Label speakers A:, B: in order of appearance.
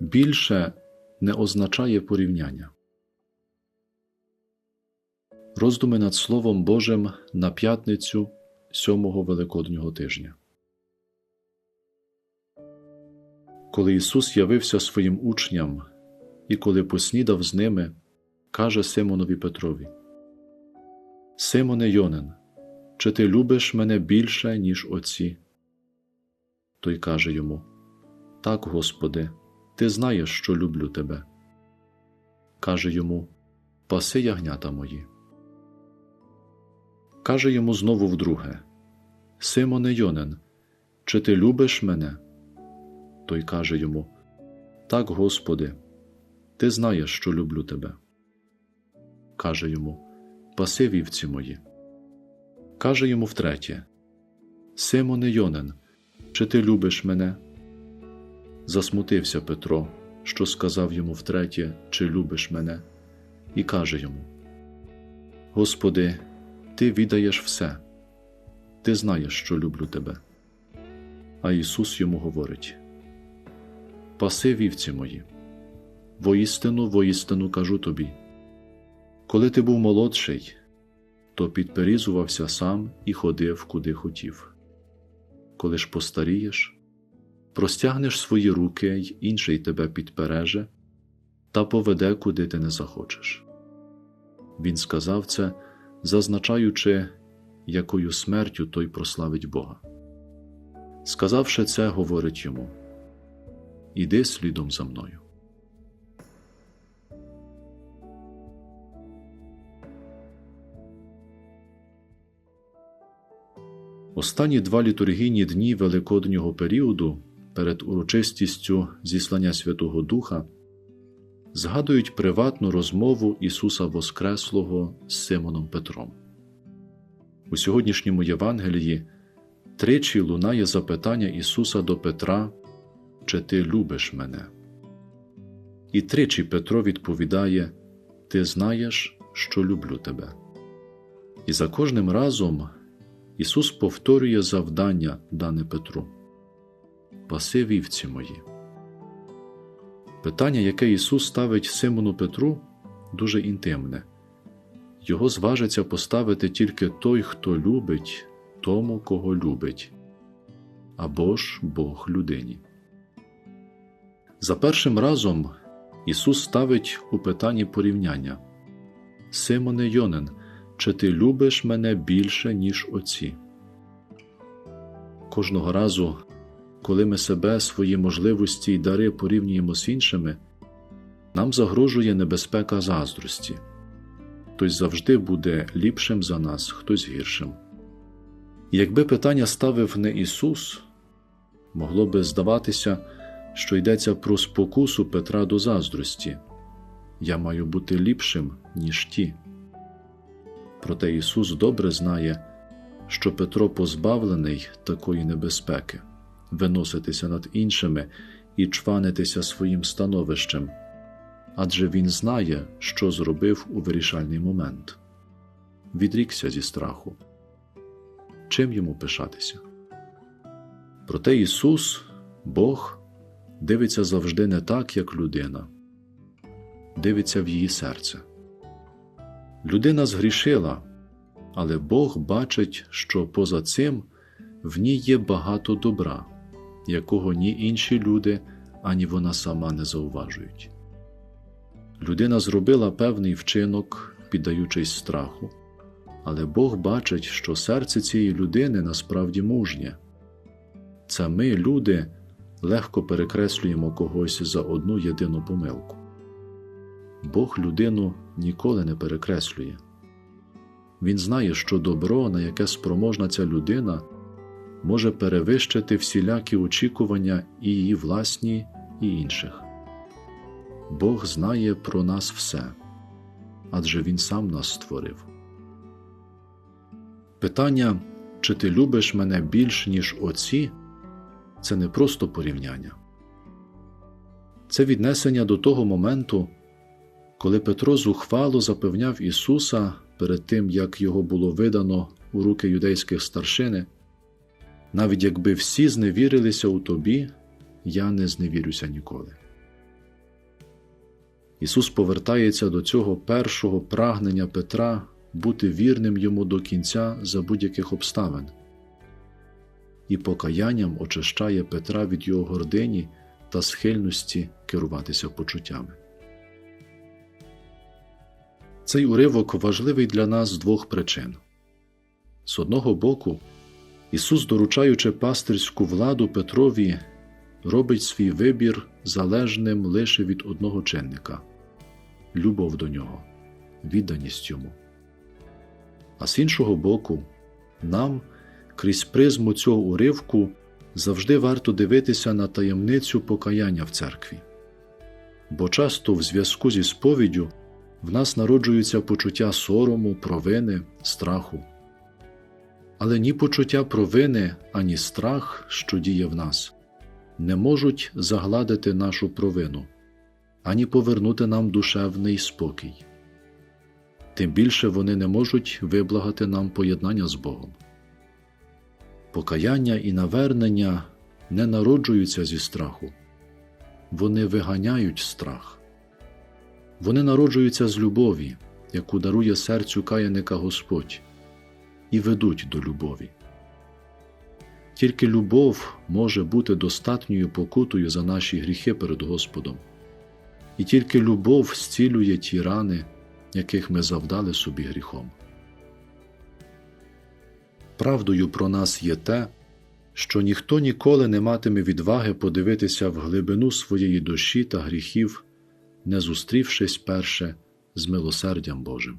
A: більше не означає порівняння. Роздуми над Словом Божим на п'ятницю сьомого Великоднього тижня. Коли Ісус явився своїм учням і коли поснідав з ними, каже Симонові Петрові: Симоне Йонин, чи ти любиш мене більше, ніж оці? Той каже йому: Так, Господи, ти знаєш, що люблю тебе. Каже йому: Паси ягнята мої. Каже йому знову вдруге: Симоне Йонин, чи ти любиш мене? Той каже йому: Так, Господи, ти знаєш, що люблю тебе. Каже йому: Паси вівці мої. Каже йому втретє: Симоне Йонин, чи ти любиш мене? Засмутився Петро, що сказав йому втретє, чи любиш мене, і каже йому: Господи, ти віддаєш все, ти знаєш, що люблю тебе. А Ісус йому говорить: Паси вівці мої, воістину, воістину кажу тобі. Коли ти був молодший, то підперізувався сам і ходив, куди хотів. Коли ж постарієш, простягнеш свої руки, й інший тебе підпереже та поведе, куди ти не захочеш. Він сказав це, зазначаючи, якою смертю той прославить Бога. Сказавши це, говорить йому Іди слідом за мною. Останні два літургійні дні Великоднього періоду перед урочистістю зіслання Святого Духа згадують приватну розмову Ісуса Воскреслого з Симоном Петром. У сьогоднішньому Євангелії тричі лунає запитання Ісуса до Петра, чи ти любиш мене? І тричі Петро відповідає: Ти знаєш, що люблю тебе. І за кожним разом Ісус повторює завдання, дане Петру Паси вівці мої. Питання, яке Ісус ставить Симону Петру, дуже інтимне. Його зважиться поставити тільки той, хто любить тому, кого любить, або ж Бог людині. За першим разом Ісус ставить у питанні порівняння Симоне Йонин, чи ти любиш мене більше, ніж оці? Кожного разу, коли ми себе, свої можливості й дари порівнюємо з іншими, нам загрожує небезпека заздрості. Хтось завжди буде ліпшим за нас, хтось гіршим. Якби питання ставив не Ісус, могло би здаватися, що йдеться про спокусу Петра до заздрості я маю бути ліпшим, ніж ті. Проте Ісус добре знає, що Петро позбавлений такої небезпеки виноситися над іншими і чванитися своїм становищем, адже він знає, що зробив у вирішальний момент відрікся зі страху. Чим йому пишатися? Проте Ісус, Бог, дивиться завжди не так, як людина, дивиться в її серце. Людина згрішила, але Бог бачить, що поза цим в ній є багато добра, якого ні інші люди, ані вона сама не зауважують. Людина зробила певний вчинок, піддаючись страху, але Бог бачить, що серце цієї людини насправді мужнє. Це ми, люди, легко перекреслюємо когось за одну єдину помилку. Бог людину ніколи не перекреслює. Він знає, що добро, на яке спроможна ця людина, може перевищити всілякі очікування і її власні, і інших. Бог знає про нас все, адже Він сам нас створив. Питання, чи ти любиш мене більш, ніж оці, це не просто порівняння. Це віднесення до того моменту, коли Петро зухвало запевняв Ісуса перед тим, як його було видано у руки юдейських старшини, навіть якби всі зневірилися у тобі, я не зневірюся ніколи. Ісус повертається до цього першого прагнення Петра бути вірним йому до кінця за будь-яких обставин, і покаянням очищає Петра від його гордині та схильності керуватися почуттями. Цей уривок важливий для нас з двох причин. З одного боку, Ісус, доручаючи пастирську владу Петрові, робить свій вибір залежним лише від одного чинника любов до нього, відданість йому. А з іншого боку, нам крізь призму цього уривку завжди варто дивитися на таємницю покаяння в церкві, бо часто в зв'язку зі сповіддю в нас народжуються почуття сорому, провини, страху. Але ні почуття провини, ані страх, що діє в нас, не можуть загладити нашу провину, ані повернути нам душевний спокій. Тим більше вони не можуть виблагати нам поєднання з Богом. Покаяння і навернення не народжуються зі страху, вони виганяють страх. Вони народжуються з любові, яку дарує серцю каяника Господь, і ведуть до любові. Тільки любов може бути достатньою покутою за наші гріхи перед Господом, і тільки любов зцілює ті рани, яких ми завдали собі гріхом. Правдою про нас є те, що ніхто ніколи не матиме відваги подивитися в глибину своєї душі та гріхів, не зустрівшись перше з милосердям Божим.